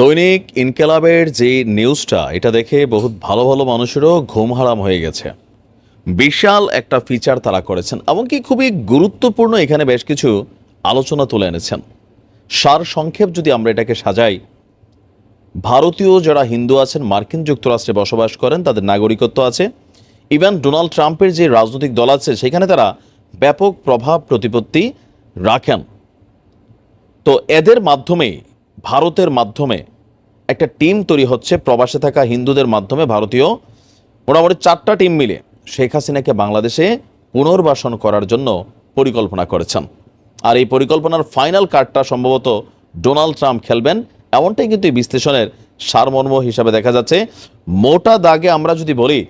দৈনিক ইনকেলাবের যে নিউজটা, এটা দেখে বহুত ভালো ভালো মানুষেরও ঘুম হারাম হয়ে গেছে। বিশাল একটা ফিচার তারা করেছেন এমনকি খুবই গুরুত্বপূর্ণ, এখানে বেশ কিছু আলোচনা তুলে এনেছেন। সার সংক্ষেপ যদি আমরা এটাকে সাজাই, ভারতীয় যারা হিন্দু আছেন, মার্কিন যুক্তরাষ্ট্রে বসবাস করেন, তাদের নাগরিকত্ব আছে। ইভেন ডোনাল্ড ট্রাম্পের যে রাজনৈতিক দল আছে, সেখানে তারা ব্যাপক প্রভাব প্রতিপত্তি রাখেন। তো এদের মাধ্যমে ভারতের মাধ্যমে একটা টিম তৈরি হচ্ছে, প্রবাসে থাকা হিন্দুদের মাধ্যমে ভারতীয়। মোটামুটি চারটা টিম মিলে শেখ হাসিনাকে বাংলাদেশে পুনর্বাসন করার জন্য পরিকল্পনা করেছেন। আর এই পরিকল্পনার ফাইনাল কার্ডটা সম্ভবত ডোনাল্ড ট্রাম্প খেলবেন। এমনটাই কিন্তু এই বিশ্লেষণের সারমর্ম হিসাবে দেখা যাচ্ছে। মোটা দাগে আমরা যদি বলি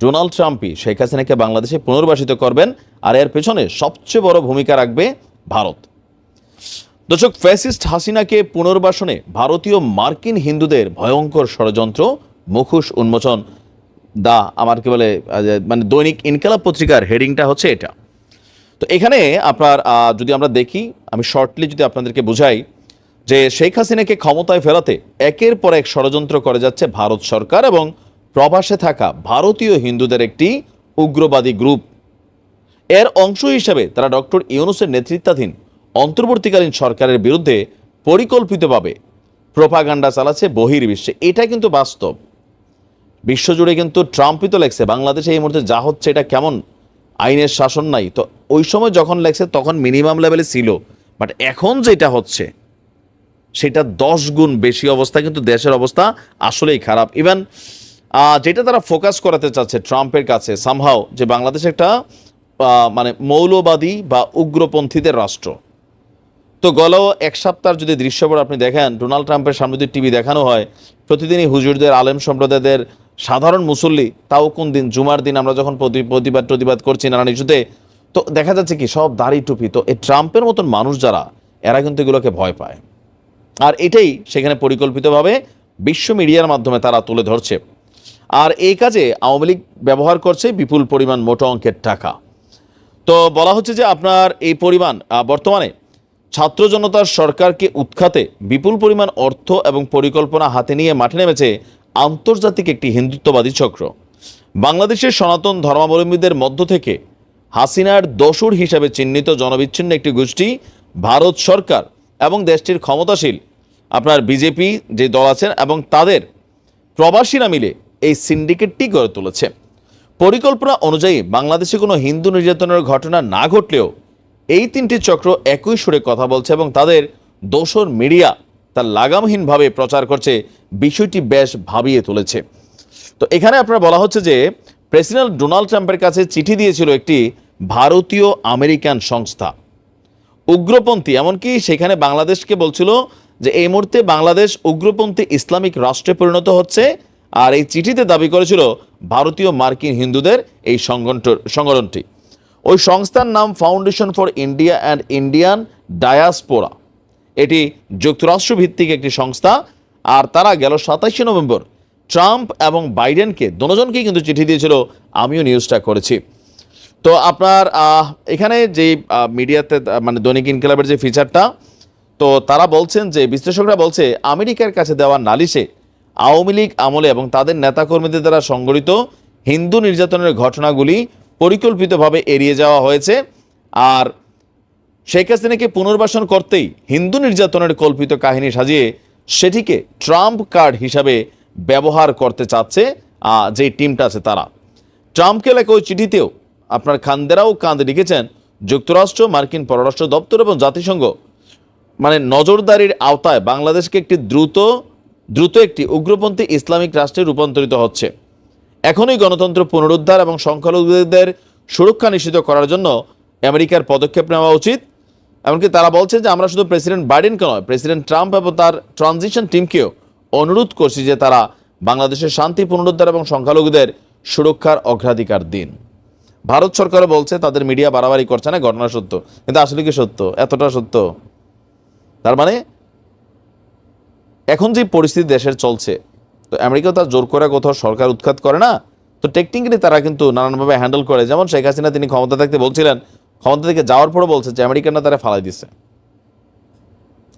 ডোনাল্ড ট্রাম্পই শেখ হাসিনাকে বাংলাদেশে পুনর্বাসিত করবেন, আর এর পেছনে সবচেয়ে বড় ভূমিকা রাখবে ভারত। দর্শক, ফ্যাসিস্ট হাসিনাকে পুনর্বাসনে ভারতীয় মার্কিন হিন্দুদের ভয়ঙ্কর ষড়যন্ত্র, মুখোশ উন্মোচন। দা, আমার কি বলে মানে দৈনিক ইনকালাব পত্রিকার হেডিংটা হচ্ছে এটা। তো এখানে আপনার যদি আমরা দেখি, আমি শর্টলি যদি আপনাদেরকে বুঝাই, যে শেখ হাসিনাকে ক্ষমতায় ফেরাতে একের পর এক ষড়যন্ত্র করে যাচ্ছে ভারত সরকার এবং প্রবাসে থাকা ভারতীয় হিন্দুদের একটি উগ্রবাদী গ্রুপ এর অংশ হিসাবে তারা ডক্টর ইউনুসের নেতৃত্বাধীন অন্তর্বর্তীকালীন সরকারের বিরুদ্ধে পরিকল্পিতভাবে প্রোপাগান্ডা চালাচ্ছে বহির্বিশ্বে। এটা কিন্তু বাস্তব। বিশ্বজুড়ে কিন্তু ট্রাম্পই তো লেখছে, বাংলাদেশে এই মুহূর্তে যা হচ্ছে এটা কেমন? আইনের শাসন নাই। তো ওই সময় যখন লেখছে, তখন মিনিমাম লেভেলে ছিল। বাট এখন যেটা হচ্ছে, সেটা দশ গুণ বেশি অবস্থা, কিন্তু দেশের অবস্থা আসলেই খারাপ। ইভেন যেটা তারা ফোকাস করাতে চাচ্ছে ট্রাম্পের কাছে সামহাও যে বাংলাদেশ একটা মানে মৌলবাদী বা উগ্রপন্থীদের রাষ্ট্র। তো গত এক সপ্তাহ যদি দৃশ্যপট আপনি দেখেন, ডোনাল্ড ট্রাম্পের সামনে যদি টিভি দেখানো হয়, প্রতিদিনই হুজুরদের, আলেম সম্প্রদায়দের সাধারণ মুসল্লি, তাও কোন দিন, জুমার দিন আমরা যখন প্রতিবাদ প্রতিবাদ করছি নানান ইস্যুতে, তো দেখা যাচ্ছে কি সব দাড়ি টুপি, তো এই ট্রাম্পের মতন মানুষ যারা, এরা কিন্তু এগুলোকে ভয় পায়। আর এটাই সেখানে পরিকল্পিতভাবে বিশ্ব মিডিয়ার মাধ্যমে তারা তুলে ধরছে। আর এই কাজে আওয়ামী লীগ ব্যবহার করছে বিপুল পরিমাণ মোটা অঙ্কের টাকা। তো বলা হচ্ছে যে আপনার এই পরিমাণ বর্তমানে ছাত্র জনতার সরকারকে উৎখাতে বিপুল পরিমাণ অর্থ এবং পরিকল্পনা হাতে নিয়ে মাঠে নেমেছে আন্তর্জাতিক একটি হিন্দুত্ববাদী চক্র। বাংলাদেশের সনাতন ধর্মাবলম্বীদের মধ্য থেকে হাসিনার দোসর হিসাবে চিহ্নিত জনবিচ্ছিন্ন একটি গোষ্ঠী ভারত সরকার এবং দেশটির ক্ষমতাশীল, আপনার বিজেপি যে দল আছেন এবং তাদের প্রবাসীরা মিলে এই সিন্ডিকেটটি গড়ে তুলেছে। পরিকল্পনা অনুযায়ী বাংলাদেশে কোনো হিন্দু নির্যাতনের ঘটনা না ঘটলেও এই তিনটি চক্র একই সুরে কথা বলছে এবং তাদের দোসর মিডিয়া তার লাগামহীনভাবে প্রচার করছে, বিষয়টি বেশ ভাবিয়ে তুলেছে। তো এখানে আপনার বলা হচ্ছে যে, প্রেসিডেন্ট ডোনাল্ড ট্রাম্পের কাছে চিঠি দিয়েছিল একটি ভারতীয় আমেরিকান সংস্থা। উগ্রপন্থী, এমনকি সেখানে বাংলাদেশকে বলছিল যে, এই মুহূর্তে বাংলাদেশ উগ্রপন্থী ইসলামিক রাষ্ট্রে পরিণত হচ্ছে আর এই চিঠিতে দাবি করেছিল ভারতীয় মার্কিন হিন্দুদের এই সংগঠন সংগঠনটি। ওই সংস্থার নাম foundation for India and Indian diaspora এটি যুক্তরাষ্ট্র ভিত্তিক একটি সংস্থা, আর তারা গেল সাতাশে নভেম্বর ট্রাম্প এবং বাইডেনকে, দুজনকেই কিন্তু চিঠি দিয়েছিল, আমিও নিউজটা করেছি। তো আপনার এখানে যে মিডিয়াতে মানে দৈনিক ইনকিলাবের যে ফিচারটা তো তারা বলছেন যে, বিশ্লেষকরা বলছে, আমেরিকার কাছে দেওয়া নালিশে আওয়ামী লীগ আমলে এবং তাদের নেতাকর্মীদের দ্বারা সংগঠিত হিন্দু নির্যাতনের ঘটনাগুলি পরিকল্পিতভাবে এড়িয়ে যাওয়া হয়েছে। আর শেখ হাসিনাকে পুনর্বাসন করতেই হিন্দু নির্যাতনের কল্পিত কাহিনী সাজিয়ে সেটিকে ট্রাম্প কার্ড হিসাবে ব্যবহার করতে চাচ্ছে যে টিমটা আছে তারা। ট্রাম্পকে লেখা ওই চিঠিতেও আপনার খান্দেরাও কাঁদে লিখেছেন, যুক্তরাষ্ট্র, মার্কিন পররাষ্ট্র দপ্তর এবং জাতিসংঘ মানে নজরদারির আওতায় বাংলাদেশকে একটি দ্রুত দ্রুত একটি উগ্রপন্থী ইসলামিক রাষ্ট্রে রূপান্তরিত হচ্ছে। এখনই গণতন্ত্র পুনরুদ্ধার এবং সংখ্যালঘুদের সুরক্ষা নিশ্চিত করার জন্য আমেরিকার পদক্ষেপ নেওয়া উচিত। এমনকি তারা বলছে যে আমরা শুধু প্রেসিডেন্ট বাইডেনকে নয়, প্রেসিডেন্ট ট্রাম্প এবং তার ট্রানজিশন টিমকেও অনুরোধ করছি যে তারা বাংলাদেশের শান্তি পুনরুদ্ধার এবং সংখ্যালঘুদের সুরক্ষার অগ্রাধিকার দিন। ভারত সরকারও বলছে তাদের মিডিয়া বাড়াবাড়ি করছে না, ঘটনা সত্য। কিন্তু আসলে কি সত্য? এতটা সত্য? তার মানে এখন যে পরিস্থিতি দেশের চলছে তো আমেরিকা তার জোর করে কোথাও সরকার উৎখাত করে না। তো টেকনিক্যালি তারা কিন্তু নানানভাবে হ্যান্ডেল করে। যেমন শেখ হাসিনা তিনি ক্ষমতা থাকতে বলছিলেন, ক্ষমতা থেকে যাওয়ার পরও বলছে যে আমেরিকানরা তারা ফালাই দিছে।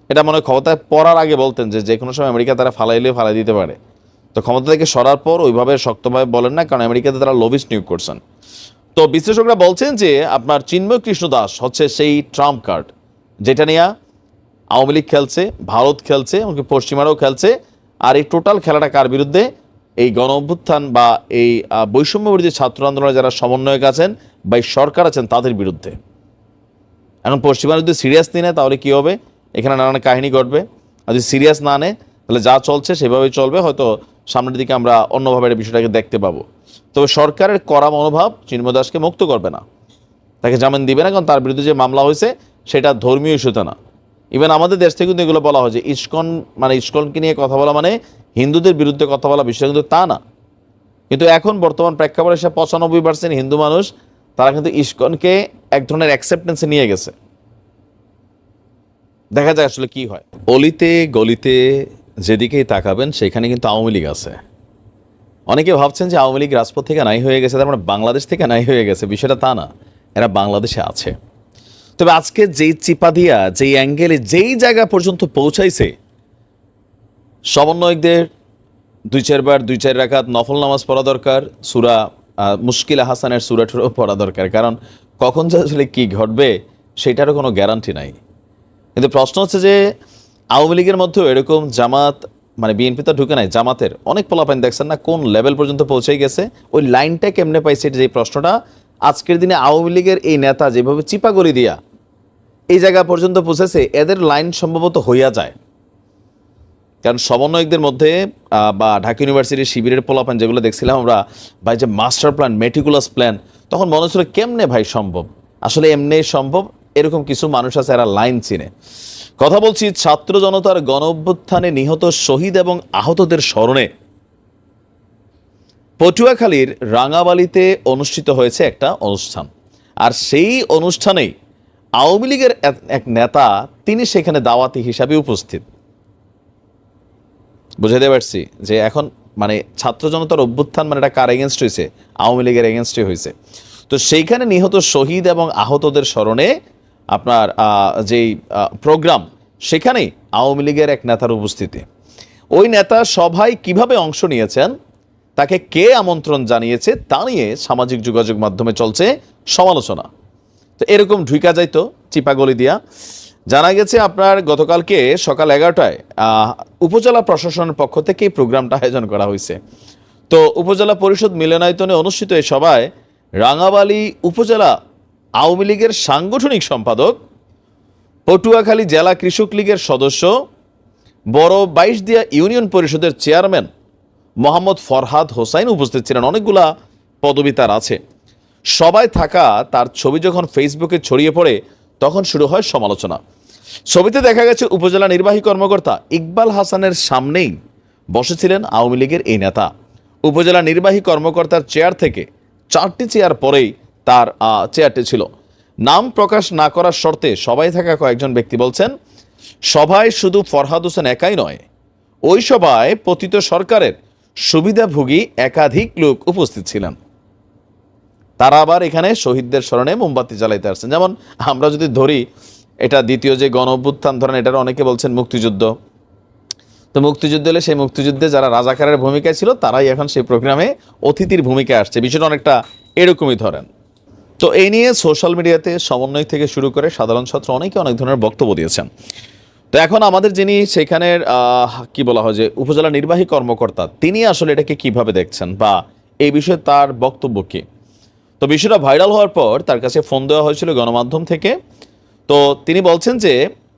এটা মনে হয় ক্ষমতায় পড়ার আগে বলতেন যে যে কোনো সময় আমেরিকা তারা ফালাইলে ফালাই দিতে পারে। তো ক্ষমতা থেকে সরার পর ওইভাবে শক্তভাবে বলেন না, কারণ আমেরিকাতে তারা লবিস্ট নিয়োগ করছেন। তো বিশ্লেষকরা বলছেন যে আপনার চিন্ময় কৃষ্ণ দাস হচ্ছে সেই ট্রাম্প কার্ড। যেটা নিয়ে আওয়ামী লীগ খেলছে, ভারত খেলছে এমনকি পশ্চিমারাও খেলছে। আর এই টোটাল খেলাটা কার বিরুদ্ধে? এই গণ অভ্যুত্থান বা এই আহ, বৈষম্য বিরোধী ছাত্র আন্দোলনে যারা সমন্বয়ক আছেন বা এই সরকার আছেন তাদের বিরুদ্ধে। এখন পশ্চিমারা যদি সিরিয়াস নিয়ে নেয় তাহলে কী হবে? এখানে নানান কাহিনী ঘটবে। আর যদি সিরিয়াস না নেয় তাহলে যা চলছে সেভাবেই চলবে। হয়তো সামনের দিকে আমরা অন্যভাবে এই বিষয়টাকে দেখতে পাবো। তবে সরকারের কড়া মনোভাব চিন্ময় দাসকে মুক্ত করবে না। তাকে জামিন দিবে না কারণ তার বিরুদ্ধে যে মামলা হয়েছে সেটা ধর্মীয় ইস্যুতে না। ইভেন আমাদের দেশ থেকে কিন্তু এগুলো বলা হয় যে ইস্কন মানে ইস্কনকে নিয়ে কথা বলা মানে হিন্দুদের বিরুদ্ধে কথা বলা বিষয় কিন্তু তা না। কিন্তু এখন বর্তমান প্রেক্ষাপটে সে পঁচানব্বই পার্সেন্ট হিন্দু মানুষ, তারা কিন্তু ইস্কনকে এক ধরনের অ্যাকসেপ্টেন্সে নিয়ে গেছে। দেখা যায় আসলে কি হয়। অলিতে, গলিতে যেদিকেই তাকাবেন, সেখানে কিন্তু আওয়ামী লীগ আছে। অনেকে ভাবছেন যে আওয়ামী লীগ রাজপথ থেকে নাই হয়ে গেছে, তার মানে বাংলাদেশ থেকে নাই হয়ে গেছে, বিষয়টা তা না। এরা বাংলাদেশে আছে। তবে আজকে যেই চিপা দিয়া, যেই অ্যাঙ্গেলে যেই জায়গা পর্যন্ত পৌঁছাইছে, সমন্বয়কদের দুই চারবার দুই চার রাকাত নফল নামাজ পড়া দরকার, সুরা মুশকিল হাসানের সুরা টুরাও পড়া দরকার। কারণ কখন যে আসলে কী ঘটবে, সেটারও কোনো গ্যারান্টি নাই। কিন্তু প্রশ্ন হচ্ছে যে, আওয়ামী লীগের মধ্যেও এরকম জামাত মানে বিএনপি তো ঢুকে নাই, জামাতের অনেক পোলাপাইন দেখছেন না কোন লেভেল পর্যন্ত পৌঁছে গেছে, ওই লাইনটা কেমনে পাইছে যে প্রশ্নটা আজকের দিনে আওয়ামী লীগের এই নেতা যেভাবে চিপাগড়ি দিয়া এই জায়গা পর্যন্ত পৌঁছেছে, এদের লাইন সম্ভবত হইয়া যায়। কারণ সমন্বয়কদের মধ্যে বা ঢাকা ইউনিভার্সিটির শিবিরের পোলাপান যেগুলো দেখছিলাম আমরা, ভাই যে মাস্টার প্ল্যান, মেটিকুলাস প্ল্যান, তখন মনে হচ্ছিল কেমনে ভাই সম্ভব? আসলে এমনি সম্ভব? এরকম কিছু মানুষ আছে, এরা লাইন চিনে। কথা বলছি ছাত্র জনতার গণ অভ্যুত্থানে নিহত শহীদ এবং আহতদের স্মরণে। পটুয়াখালীর রাঙাবালিতে অনুষ্ঠিত হয়েছে একটা অনুষ্ঠান। আর সেই অনুষ্ঠানেই আওয়ামী লীগের এক- নেতা তিনি সেখানে দাওয়াতি হিসাবে উপস্থিত। বুঝাতে পারছি যে এখন মানে ছাত্র জনতার অভ্যুত্থান মানে এটা কার এগেনস্ট হয়েছে? আওয়ামী লীগের এগেনস্টে হয়েছে। তো সেইখানে নিহত শহীদ এবং আহতদের স্মরণে আপনার যেই প্রোগ্রাম, সেখানেই আওয়ামী লীগের এক নেতার উপস্থিতি। ওই নেতা সভায় কীভাবে অংশ নিয়েছেন? তাকে কে আমন্ত্রণ জানিয়েছে তা নিয়ে সামাজিক যোগাযোগ মাধ্যমে চলছে সমালোচনা। তো এরকম ঢুইকা যাইতো চিপাগলি দিয়া। জানা গেছে আপনার গতকালকে সকাল এগারোটায় উপজেলা প্রশাসনের পক্ষ থেকে প্রোগ্রামটা আয়োজন করা হয়েছে। তো উপজেলা পরিষদ মিলনায়তনে অনুষ্ঠিত এই সভায় রাঙাবালি উপজেলা আওয়ামী লীগের সাংগঠনিক সম্পাদক, পটুয়াখালী জেলা কৃষক লীগের সদস্য, বড় বাইশ দিয়া ইউনিয়ন পরিষদের চেয়ারম্যান মোহাম্মদ ফরহাদ হোসাইন উপস্থিত ছিলেন। অনেকগুলা পদবি তার আছে। সবাই থাকা তার ছবি যখন ফেসবুকে ছড়িয়ে পড়ে, তখন শুরু হয় সমালোচনা। ছবিতে দেখা গেছে উপজেলা নির্বাহী কর্মকর্তা ইকবাল হাসানের সামনেই বসেছিলেন আওয়ামী লীগের এই নেতা। উপজেলা নির্বাহী কর্মকর্তার চেয়ার থেকে চারটি চেয়ার পরেই তার চেয়ারটি ছিল। নাম প্রকাশ না করার শর্তে সবাই থাকা কয়েকজন ব্যক্তি বলছেন সভায় শুধু ফরহাদ হোসেন একাই নয়, ওই সভায় পতিত সরকারের সুবিধাভোগী একাধিক লোক উপস্থিত ছিলেন। তারা আবার এখানে শহীদদের স্মরণে মোমবাতি জ্বালাইতে আসছেন। যেমন আমরা যদি ধরি, এটা দ্বিতীয় যে গণ অভ্যুত্থান ধরেন এটার অনেকে বলছেন মুক্তিযুদ্ধ। তো মুক্তিযুদ্ধ হলে সেই মুক্তিযুদ্ধে যারা রাজাকারের ভূমিকায় ছিল, তারাই এখন সেই প্রোগ্রামে অতিথির ভূমিকায় আসছে। বিষয়টা অনেকটা এরকমই ধরেন। তো এই নিয়ে সোশ্যাল মিডিয়াতে সমন্বয় থেকে শুরু করে সাধারণ ছাত্র অনেকে অনেক ধরনের বক্তব্য দিয়েছেন। তো এখন আমাদের যিনি সেখানের কি বলা হয় যে, উপজেলা নির্বাহী কর্মকর্তা, তিনি আসলে এটাকে কীভাবে দেখছেন বা এই বিষয়ে তার বক্তব্য কি? তো বিষয়টা ভাইরাল হওয়ার পর তার কাছে ফোন দেওয়া হয়েছিল গণমাধ্যম থেকে। তো তিনি বলছেন যে,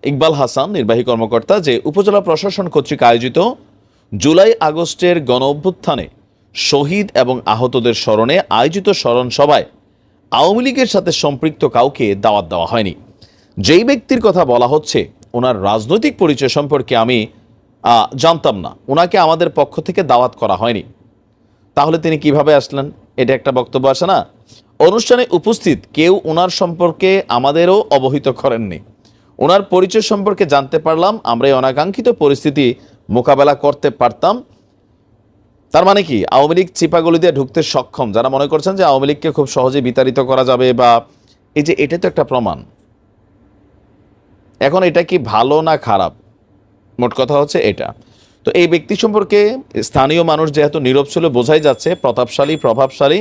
ইকবাল হাসান, নির্বাহী কর্মকর্তা, যে উপজেলা প্রশাসন কর্তৃক আয়োজিত জুলাই আগস্টের গণ অভ্যুত্থানে শহীদ এবং আহতদের স্মরণে আয়োজিত স্মরণ সভায় আওয়ামী লীগের সাথে সম্পৃক্ত কাউকে দাওয়াত দেওয়া হয়নি। যেই ব্যক্তির কথা বলা হচ্ছে ওনার রাজনৈতিক পরিচয় সম্পর্কে আমি জানতাম না। ওনাকে আমাদের পক্ষ থেকে দাওয়াত করা হয়নি। তাহলে তিনি কীভাবে আসলেন? এটা একটা বক্তব্য আসে না? অনুষ্ঠানে উপস্থিত কেউ ওনার সম্পর্কে আমাদেরও অবহিত করেননি। ওনার পরিচয় সম্পর্কে জানতে পারলাম, আমরা এই অনাকাঙ্ক্ষিত পরিস্থিতি মোকাবেলা করতে পারতাম। তার মানে কি? আওয়ামী লীগ চিপাগুলি দিয়ে ঢুকতে সক্ষম। যারা মনে করছেন যে আওয়ামী লীগকে খুব সহজে বিতাড়িত করা যাবে বা এই যে এটা তো একটা প্রমাণ। এখন এটা কি ভালো না খারাপ? মোট কথা হচ্ছে এটা। তো এই ব্যক্তি সম্পর্কে স্থানীয় মানুষ যেহেতু নীরব ছিল, বোঝাই যাচ্ছে প্রতাপশালী, প্রভাবশালী।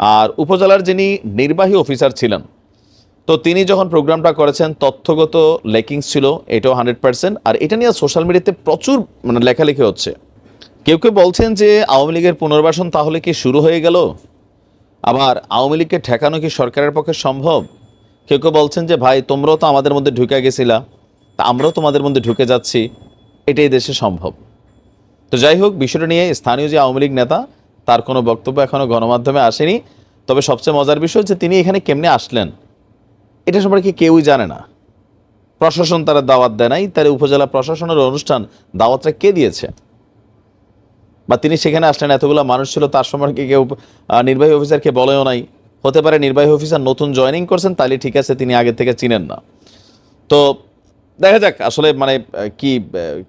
আর উপজেলার যিনি নির্বাহী অফিসার ছিলেন, তো তিনি যখন প্রোগ্রামটা করেছেন, তথ্যগত লেকিংস ছিল, এটাও হান্ড্রেড পার্সেন্ট। আর এটা নিয়ে সোশ্যাল মিডিয়াতে প্রচুর মানে লেখালেখি হচ্ছে। কেউ কেউ বলছেন যে আওয়ামী লীগের পুনর্বাসন তাহলে কি শুরু হয়ে গেল? আবার আওয়ামী লীগকে ঠেকানো কি সরকারের পক্ষে সম্ভব? কেউ কেউ বলছেন যে, ভাই, তোমরাও তো আমাদের মধ্যে ঢুকে গেছিলা। তা আমরাও তোমাদের মধ্যে ঢুকে যাচ্ছি। এটাই দেশে সম্ভব। তো যাই হোক, বিষয়টা নিয়ে স্থানীয় যে আওয়ামী লীগ নেতা, তার কোনো বক্তব্য এখনও গণমাধ্যমে আসেনি। তবে সবচেয়ে মজার বিষয় যে তিনি এখানে কেমনে আসলেন? এটা সম্পর্কে কেউই জানে না। প্রশাসন তারা দাওয়াত দেয় নাই। তার উপজেলা প্রশাসনের অনুষ্ঠান দাওয়াতটা কে দিয়েছে? বা তিনি সেখানে আসলেন? এতগুলো মানুষ ছিল, তার সম্পর্কে কেউ নির্বাহী অফিসারকে বলেও নাই। হতে পারে নির্বাহী অফিসার নতুন জয়নিং করছেন, তাহলে ঠিক আছে, তিনি আগে থেকে চিনেন না। তো দেখা যাক, আসলে মানে কি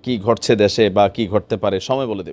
কি ঘটছে দেশে বা কি ঘটতে পারে, সময় বলে দেবে।